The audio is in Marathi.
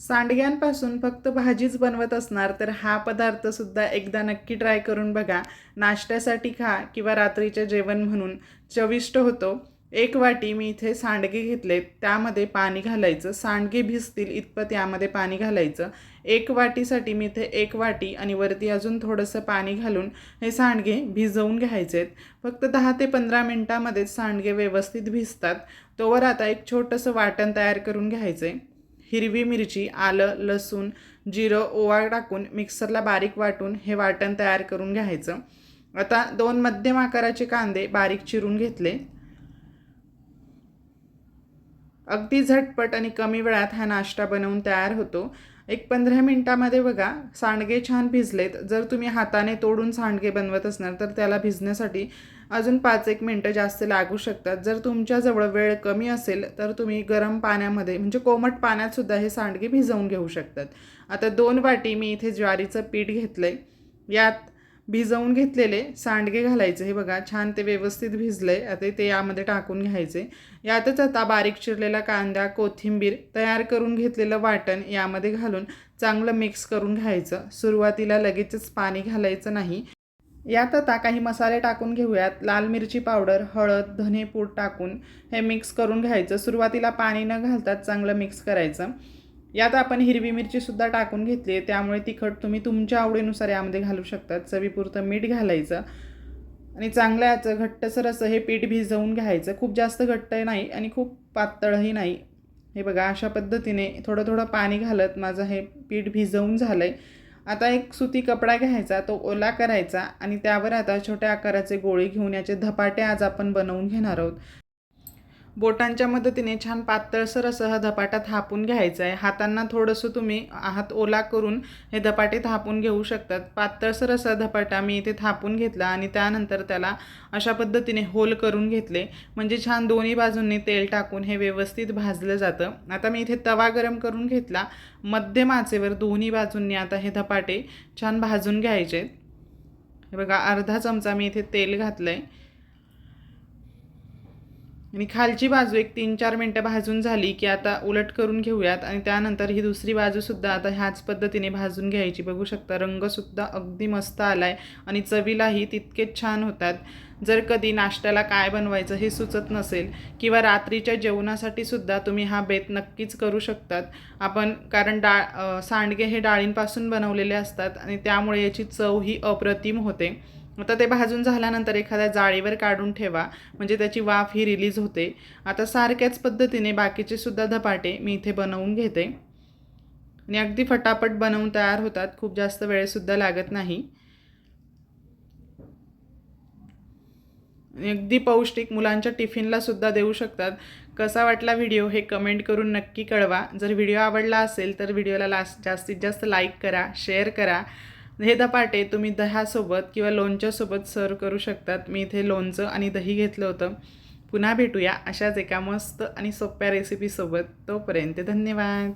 सांडग्यांपासून फक्त भाजीच बनवत असणार तर हा पदार्थसुद्धा एकदा नक्की ट्राय करून बघा. नाश्त्यासाठी खा किंवा रात्रीचे जेवण म्हणून. चविष्ट होतो. एक वाटी मी इथे सांडगे घेतले. त्यामध्ये पाणी घालायचं. सांडगे भिजतील इतपत यामध्ये पाणी घालायचं. एक वाटीसाठी मी इथे एक वाटी आणि वरती अजून थोडंसं पाणी घालून हे सांडगे भिजवून घ्यायचे आहेत फक्त दहा ते पंधरा मिनटामध्येच सांडगे व्यवस्थित भिजतात. तोवर आता एक छोटंसं वाटण तयार करून घ्यायचं आहे हिरवी मिरची आलं लसूण जिरं ओवा टाकून मिक्सरला बारीक वाटून हे वाटण तयार करून घ्यायचं. आता दोन मध्यम आकाराचे कांदे बारीक चिरून घेतले. अगदी झटपट आणि कमी वेळात हा नाश्ता बनवून तयार होतो. एक पंधरा मिनटामध्ये बघा सांडगे छान भिजलेत. जर तुम्ही हाताने तोडून सांडगे बनवत असणार तर त्याला भिजण्यासाठी अजून पाच एक मिनटं जास्त लागू शकतात. जर तुमच्याजवळ वेळ कमी असेल तर तुम्ही गरम पाण्यामध्ये म्हणजे कोमट पाण्यातसुद्धा हे सांडगे भिजवून घेऊ शकतात. आता दोन वाटी मी इथे ज्वारीचं पीठ घेतलं आहे यात भिजवून घेतलेले सांडगे घालायचे. हे बघा छान ते व्यवस्थित भिजले आता ते यामध्ये टाकून घ्यायचे. यातच आता बारीक चिरलेला कांदा कोथिंबीर तयार करून घेतलेलं वाटण यामध्ये घालून चांगलं मिक्स करून घ्यायचं. सुरुवातीला लगेचच पाणी घालायचं नाही. यात आता काही मसाले टाकून घेऊयात. लाल मिरची पावडर हळद धनेपूड टाकून हे मिक्स करून घ्यायचं. सुरुवातीला पाणी न घालताच चांगलं मिक्स करायचं. यात आपण हिरवी मिरचीसुद्धा टाकून घेतली आहे. त्यामुळे तिखट तुम्ही तुमच्या आवडीनुसार यामध्ये घालू शकतात. चवीपुरतं मीठ घालायचं. आणि चांगलं याचं घट्टसर असं हे पीठ भिजवून घ्यायचं. खूप जास्त घट्ट नाही आणि खूप पातळही नाही. हे बघा अशा पद्धतीने थोडं थोडं पाणी घालत माझं हे पीठ भिजवून झालं आहे आता एक सुती कपडा घ्यायचा तो ओला करायचा आणि त्यावर आता छोट्या आकाराचे गोळे घेऊन याचे धपाटे आज आपण बनवून घेणार आहोत. बोटांच्या मदतीने छान पातळसर असं हा धपाटा थापून घ्यायचा आहे हातांना थोडंसं तुम्ही हात ओला करून हे धपाटे थापून घेऊ शकतात. पातळसर असा धपाटा मी इथे थापून घेतला आणि त्यानंतर त्याला अशा पद्धतीने होल करून घेतले. म्हणजे छान दोन्ही बाजूंनी तेल टाकून हे व्यवस्थित भाजलं जातं. आता मी इथे तवा गरम करून घेतला. मध्यम आचेवर दोन्ही बाजूंनी आता हे धपाटे छान भाजून घ्यायचे. हे बघा अर्धा चमचा मी इथे तेल घातलं आहे आणि खालची बाजू एक तीन चार मिनटं भाजून झाली की आता उलट करून घेऊयात आणि त्यानंतर ही दुसरी बाजूसुद्धा आता ह्याच पद्धतीने भाजून घ्यायची. बघू शकता रंगसुद्धा अगदी मस्त आला आहे आणि चवीलाही तितकेच छान होतात. जर कधी नाश्त्याला काय बनवायचं हे सुचत नसेल किंवा रात्रीच्या जेवणासाठी सुद्धा तुम्ही हा बेत नक्कीच करू शकतात. आपण कारण डाळ सांडगे हे डाळींपासून बनवलेले असतात आणि त्यामुळे याची चव ही अप्रतिम होते. आता ते भाजून झाल्यानंतर एखाद्या जाळीवर काढून ठेवा. म्हणजे त्याची वाफ ही रिलीज होते. आता सारख्याच पद्धतीने बाकीचे सुद्धा धपाटे मी इथे बनवून घेते. आणि अगदी फटाफट बनवून तयार होतात. खूप जास्त वेळसुद्धा लागत नाही. अगदी पौष्टिक मुलांच्या टिफिनला सुद्धा देऊ शकतात. कसा वाटला व्हिडिओ हे कमेंट करून नक्की कळवा. जर व्हिडिओ आवडला असेल तर व्हिडिओला लास्ट जास्तीत जास्त लाईक करा शेअर करा. हे धपाटे तुम्ही दह्यासोबत किंवा लोणच्यासोबत सर्व करू शकतात. मी इथे लोणचं आणि दही घेतलं होतं. पुन्हा भेटूया अशाच एका मस्त आणि सोप्या रेसिपीसोबत तोपर्यंत धन्यवाद.